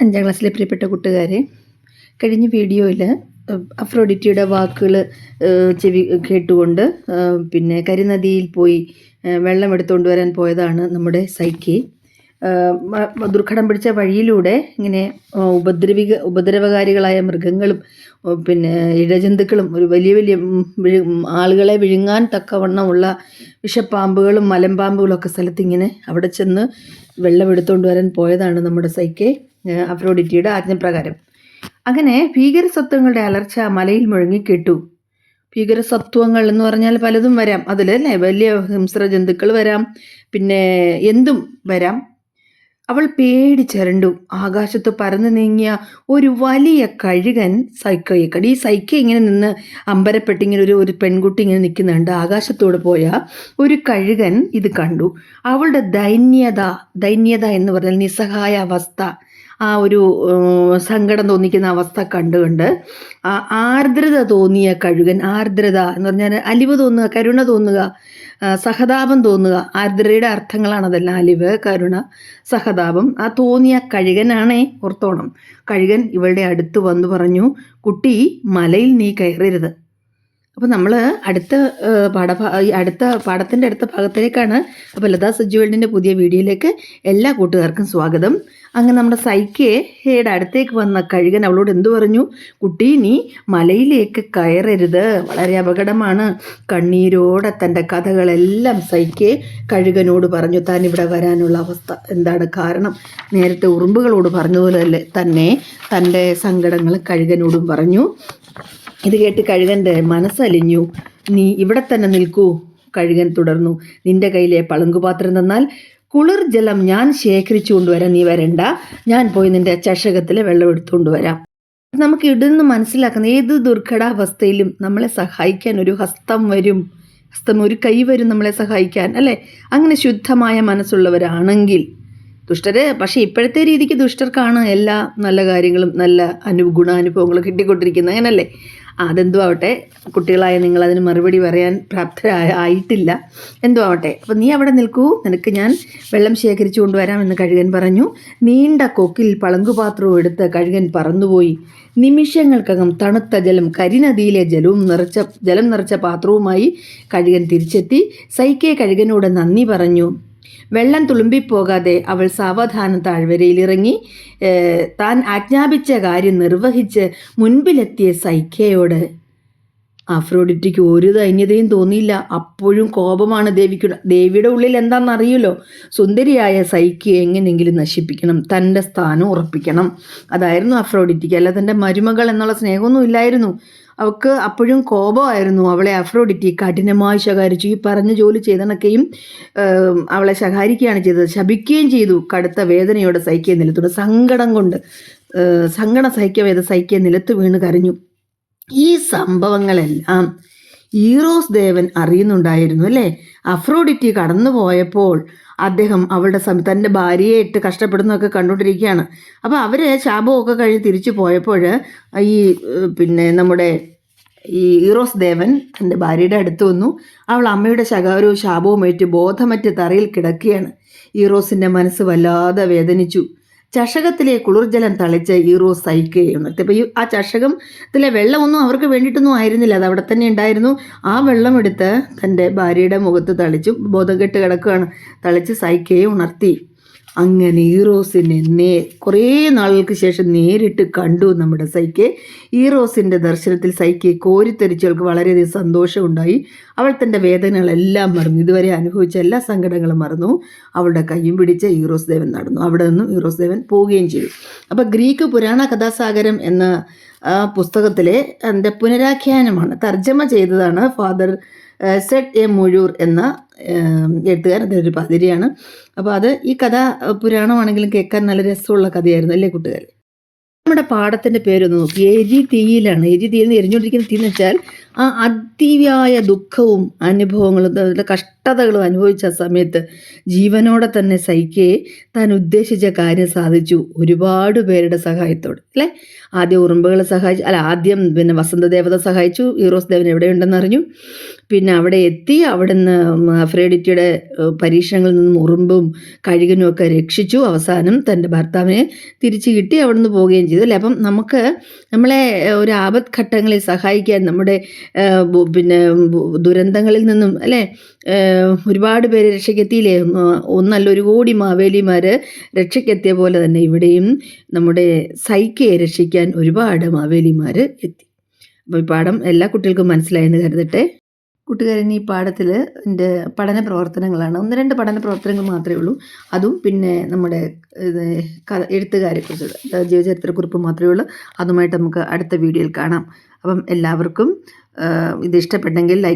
അഞ്ചാം ക്ലാസ്സിലെ പ്രിയപ്പെട്ട കൂട്ടുകാരെ കഴിഞ്ഞ വീഡിയോയിൽ അഫ്രോഡിറ്റിയുടെ വാക്കുകൾ ചെവി കേട്ടുകൊണ്ട് പിന്നെ കരിനദിയിൽ പോയി വെള്ളം എടുത്തുകൊണ്ട് വരാൻ പോയതാണ് നമ്മുടെ സൈക്കി. ദുർഘടം പിടിച്ച വഴിയിലൂടെ ഇങ്ങനെ ഉപദ്രവിക ഉപദ്രവകാരികളായ മൃഗങ്ങളും പിന്നെ ഇഴജന്തുക്കളും ഒരു വലിയ വലിയ ആളുകളെ വിഴുങ്ങാൻ തക്കവണ്ണമുള്ള വിഷപ്പാമ്പുകളും മലമ്പാമ്പുകളും ഒക്കെ സ്ഥലത്ത് ഇങ്ങനെ അവിടെ ചെന്ന് വെള്ളം എടുത്തുകൊണ്ട് വരാൻ പോയതാണ് നമ്മുടെ സൈക്കെ. അഫ്രോഡിറ്റിയുടെ ആജ്ഞപ്രകാരം. അങ്ങനെ ഭീകരസത്വങ്ങളുടെ അലർച്ച മലയിൽ മുഴങ്ങിക്കെട്ടു ഭീകരസത്വങ്ങൾ എന്ന് പറഞ്ഞാൽ പലതും വരാം. അതിൽ അല്ലേ വലിയ ഹിംസ്ര ജന്തുക്കൾ വരാം. പിന്നെ എന്തും വരാം. അവൾ പേടിച്ചരണ്ടു. ആകാശത്ത് പറന്നു നീങ്ങിയ ഒരു വലിയ കഴുകൻ സൈക്കോയെ കടി ഈ സൈക്ക ഇങ്ങനെ നിന്ന് അമ്പരപ്പെട്ട് ഇങ്ങനെ ഒരു ഒരു പെൺകുട്ടി ഇങ്ങനെ നിൽക്കുന്നുണ്ട്. ആകാശത്തോട് പോയ ഒരു കഴുകൻ ഇത് കണ്ടു. അവളുടെ ദൈന്യത ദൈന്യത എന്ന് പറഞ്ഞാൽ നിസ്സഹായ അവസ്ഥ ആ ഒരു സങ്കടം തോന്നിക്കുന്ന അവസ്ഥ കണ്ടുകൊണ്ട് ആർദ്രത തോന്നിയ കഴുകൻ ആർദ്രത എന്ന് പറഞ്ഞാൽ അലിവ് തോന്നുക കരുണ തോന്നുക സഹതാപം തോന്നുക ആർദ്രയുടെ അർത്ഥങ്ങളാണ് അതെല്ലാം. അലിവ് കരുണ സഹതാപം ആ തോന്നിയ കഴുകനാണേ ഓർത്തോണം. കഴുകൻ ഇവളുടെ അടുത്ത് വന്നു പറഞ്ഞു കുട്ടി മലയിൽ നീ കയറരുത്. അപ്പോൾ നമ്മൾ അടുത്ത പാഠഭാ അടുത്ത പാഠത്തിന്റെ അടുത്ത ഭാഗത്തിലേക്കാണ് അപ്പോൾ ലതാ സജ്ജുവേൾഡിന്റെ പുതിയ വീഡിയോയിലേക്ക് എല്ലാ കൂട്ടുകാർക്കും സ്വാഗതം. അങ്ങനെ നമ്മുടെ സൈക്കയുടെ അടുത്തേക്ക് വന്ന കഴുകൻ അവളോട് എന്തു പറഞ്ഞു? കുട്ടി നീ മലയിലേക്ക് കയറരുത്. വളരെ അപകടമാണ്. കണ്ണീരോടെ തന്റെ കഥകളെല്ലാം സൈക്കേ കഴുകനോട് പറഞ്ഞു. താൻ ഇവിടെ വരാനുള്ള അവസ്ഥ എന്താണ് കാരണം? നേരത്തെ ഉറുമ്പുകളോട് പറഞ്ഞതുപോലെ തന്നെ തന്റെ സങ്കടങ്ങൾ കഴുകനോടും പറഞ്ഞു. ഇത് കേട്ട് കഴുകന്റെ മനസ്സലിഞ്ഞു. നീ ഇവിടെ തന്നെ നിൽക്കൂ കഴുകൻ തുടർന്നു. നിന്റെ കയ്യിലെ പളുങ്കുപാത്രം തന്നാൽ കുളിർ ജലം ഞാൻ ശേഖരിച്ചു കൊണ്ടുവരാൻ നീ വരണ്ട. ഞാൻ പോയി നിന്റെ ചഷകത്തിലെ വെള്ളം എടുത്തുകൊണ്ട് വരാം നമുക്ക് ഇടുന്ന് മനസ്സിലാക്കുന്ന ഏത് ദുർഘടാവസ്ഥയിലും നമ്മളെ സഹായിക്കാൻ ഒരു ഹസ്തം വരും. ഹസ്തം ഒരു കൈ വരും നമ്മളെ സഹായിക്കാൻ അല്ലേ? അങ്ങനെ ശുദ്ധമായ മനസ്സുള്ളവരാണെങ്കിൽ. ദുഷ്ടരെ പക്ഷേ ഇപ്പോഴത്തെ രീതിക്ക് ദുഷ്ടർക്കാണ് എല്ലാ നല്ല കാര്യങ്ങളും നല്ല അനു ഗുണാനുഭവങ്ങളും കിട്ടിക്കൊണ്ടിരിക്കുന്നത്. അങ്ങനല്ലേ? അതെന്തോ ആവട്ടെ കുട്ടികളായ നിങ്ങൾ അതിന് മറുപടി പറയാൻ പ്രാപ്തരായ ആയിട്ടില്ല. എന്തോ ആവട്ടെ അപ്പം നീ അവിടെ നിൽക്കൂ. നിനക്ക് ഞാൻ വെള്ളം ശേഖരിച്ചു കൊണ്ടുവരാം എന്ന് കഴുകൻ പറഞ്ഞു. നീണ്ട കൊക്കിൽ പളങ്കുപാത്രവും എടുത്ത് കഴുകൻ പറന്നുപോയി. നിമിഷങ്ങൾക്കകം തണുത്ത ജലം കരിനദിയിലെ ജലവും നിറച്ച ജലം നിറച്ച പാത്രവുമായി കഴുകൻ തിരിച്ചെത്തി. സൈക്കെ കഴുകനോട് നന്ദി പറഞ്ഞു. വെള്ളം തുളുമ്പിപ്പോകാതെ അവൾ സാവധാനം താഴ്വരയിലിറങ്ങി ഇറങ്ങി താൻ ആജ്ഞാപിച്ച കാര്യം നിർവഹിച്ച് മുൻപിലെത്തിയ സൈഖ്യയോട് അഫ്രോഡിറ്റിക്ക് ഒരു ദൈന്യതയും തോന്നിയില്ല. അപ്പോഴും കോപമാണ് ദേവിക്ക് ദേവിയുടെ ഉള്ളിൽ എന്താണെന്ന് അറിയുമല്ലോ സുന്ദരിയായ സൈക്ക് എങ്ങനെയെങ്കിലും നശിപ്പിക്കണം. തന്റെ സ്ഥാനം ഉറപ്പിക്കണം. അതായിരുന്നു അഫ്രോഡിറ്റിക്ക് അല്ല തന്റെ മരുമകൾ എന്നുള്ള സ്നേഹമൊന്നും ഇല്ലായിരുന്നു. അവൾക്ക് അപ്പോഴും കോപമായിരുന്നു. അവളെ അഫ്രോഡിറ്റി കഠിനമായി ശകാരിച്ചു. ഈ പറഞ്ഞ ജോലി ചെയ്തണക്കെയും അവളെ ശകാരിക്കുകയാണ് ചെയ്തത്. ശപിക്കുകയും ചെയ്തു. കടുത്ത വേദനയോടെ സഹിക്കുക നിലത്തോടെ സങ്കടം കൊണ്ട് സങ്കടം സഹിക്കവേദ സഹിക്കുക നിലത്ത് വീണ് കരഞ്ഞു. ഈ സംഭവങ്ങളെല്ലാം ഈറോസ് ദേവൻ അറിയുന്നുണ്ടായിരുന്നു അല്ലേ? അഫ്രോഡിറ്റി കടന്നു പോയപ്പോൾ അദ്ദേഹം അവളുടെ സമ തന്റെ ഭാര്യയെ ഇട്ട് കഷ്ടപ്പെടുന്നതൊക്കെ കണ്ടുകൊണ്ടിരിക്കുകയാണ്. അപ്പോൾ അവർ ശാപമൊക്കെ കഴിഞ്ഞ് തിരിച്ചു പോയപ്പോൾ ഈ പിന്നെ നമ്മുടെ ഈ ഈറോസ് ദേവൻ തന്റെ ഭാര്യയുടെ അടുത്ത് വന്നു. അവൾ അമ്മയുടെ ശകാരവും ശാപവും ഏറ്റ് ബോധമറ്റ് തറയിൽ കിടക്കുകയാണ്. ഈറോസിന്റെ മനസ്സ് വല്ലാതെ വേദനിച്ചു. ചഷകത്തിലെ കുളിർജലം തളിച്ച് ഈറോസ് സഹിക്കുകയാണ് അപ്പോൾ ഈ ആ ചഷകത്തിലെ വെള്ളമൊന്നും അവർക്ക് വേണ്ടിയിട്ടൊന്നും ആയിരുന്നില്ല. അത് അവിടെ തന്നെ ഉണ്ടായിരുന്നു. ആ വെള്ളമെടുത്ത് തന്റെ ഭാര്യയുടെ മുഖത്ത് തളിച്ചു ബോധം കെട്ട് കിടക്കുകയാണ്. തളിച്ച് സഹിക്കയെ ഉണർത്തി. അങ്ങനെ ഈറോസിനെ നേ കുറേ നാളുകൾക്ക് ശേഷം നേരിട്ട് കണ്ടു നമ്മുടെ സൈക്കെ. ഈറോസിന്റെ ദർശനത്തിൽ സൈക്കെ കോരിത്തെരിച്ചവൾക്ക് വളരെയധികം സന്തോഷമുണ്ടായി. അവൾ തന്റെ വേദനകളെല്ലാം മറന്നു. ഇതുവരെ അനുഭവിച്ച എല്ലാ സങ്കടങ്ങളും മറന്നു. അവളുടെ കയ്യും പിടിച്ച ഈറോസ് ദേവൻ നടന്നു. അവിടെ നിന്നും ഈറോസ് ദേവൻ പോവുകയും ചെയ്തു. അപ്പോൾ ഗ്രീക്ക് പുരാണ കഥാസാഗരം എന്ന പുസ്തകത്തിലെ എന്റെ പുനരാഖ്യാനമാണ്. തർജമ ചെയ്തതാണ് ഫാദർ സെറ്റ് എ. മുഴൂർ എന്ന എഴുത്തുകാരൻ അതൊരു പാതിരിയാണ്. അപ്പോൾ അത് ഈ കഥ പുരാണമാണെങ്കിലും കേൾക്കാൻ നല്ല രസമുള്ള കഥയായിരുന്നു അല്ലേ കൂട്ടുകാർ? നമ്മുടെ പാടത്തിന്റെ പേരൊന്ന് നോക്കി. എരി തീയിലാണ്. എരി തീയിൽ നിന്ന് എരിഞ്ഞുകൊണ്ടിരിക്കുന്ന തീ വെച്ചാൽ ആ അതിവ്യായ ദുഃഖവും അനുഭവങ്ങളും കഷ്ട കഷ്ടതകളും അനുഭവിച്ച സമയത്ത് ജീവനോടെ തന്നെ സഹിക്കേ താൻ ഉദ്ദേശിച്ച കാര്യം സാധിച്ചു. ഒരുപാട് പേരുടെ സഹായത്തോട് അല്ലേ? ആദ്യം ഉറുമ്പുകളെ സഹായിച്ചു അല്ല ആദ്യം പിന്നെ വസന്തദേവത സഹായിച്ചു. ഈറോസ് ദേവൻ എവിടെയുണ്ടെന്ന് അറിഞ്ഞു. പിന്നെ അവിടെ എത്തി അവിടുന്ന് അഫ്രേഡിറ്റിയുടെ പരീക്ഷണങ്ങളിൽ നിന്നും ഉറുമ്പും കഴുകനും ഒക്കെ രക്ഷിച്ചു. അവസാനം തന്റെ ഭർത്താവിനെ തിരിച്ചു കിട്ടി അവിടുന്ന് പോവുകയും ചെയ്തു അല്ലേ? അപ്പം നമുക്ക് നമ്മളെ ഒരു ആപത് ഘട്ടങ്ങളിൽ സഹായിക്കാൻ നമ്മുടെ പിന്നെ ദുരന്തങ്ങളിൽ നിന്നും അല്ലേ? ഒരുപാട് പേര് രക്ഷയ്ക്കെത്തിയില്ലേ? ഒന്ന് ഒന്നല്ല ഒരു കോടി മാവേലിമാർ രക്ഷയ്ക്കെത്തിയ പോലെ തന്നെ ഇവിടെയും നമ്മുടെ സൈക്കയെ രക്ഷിക്കാൻ ഒരുപാട് മാവേലിമാർ എത്തി. അപ്പോൾ ഈ പാഠം എല്ലാ കുട്ടികൾക്കും മനസ്സിലായെന്ന് കരുതട്ടെ. കൂട്ടുകാരൻ ഈ പാഠത്തിൽ എന്റെ പഠന പ്രവർത്തനങ്ങളാണ്. ഒന്ന് രണ്ട് പഠന പ്രവർത്തനങ്ങൾ മാത്രമേ ഉള്ളൂ. അതും പിന്നെ നമ്മുടെ കഥ എഴുത്തുകാരെക്കുറിച്ചുള്ള ജീവചരിത്രക്കുറിപ്പ് മാത്രമേ ഉള്ളൂ. അതുമായിട്ട് നമുക്ക് അടുത്ത വീഡിയോയിൽ കാണാം. അപ്പം എല്ലാവർക്കും ഇത് ഇഷ്ടപ്പെട്ടെങ്കിൽ ലൈക്ക്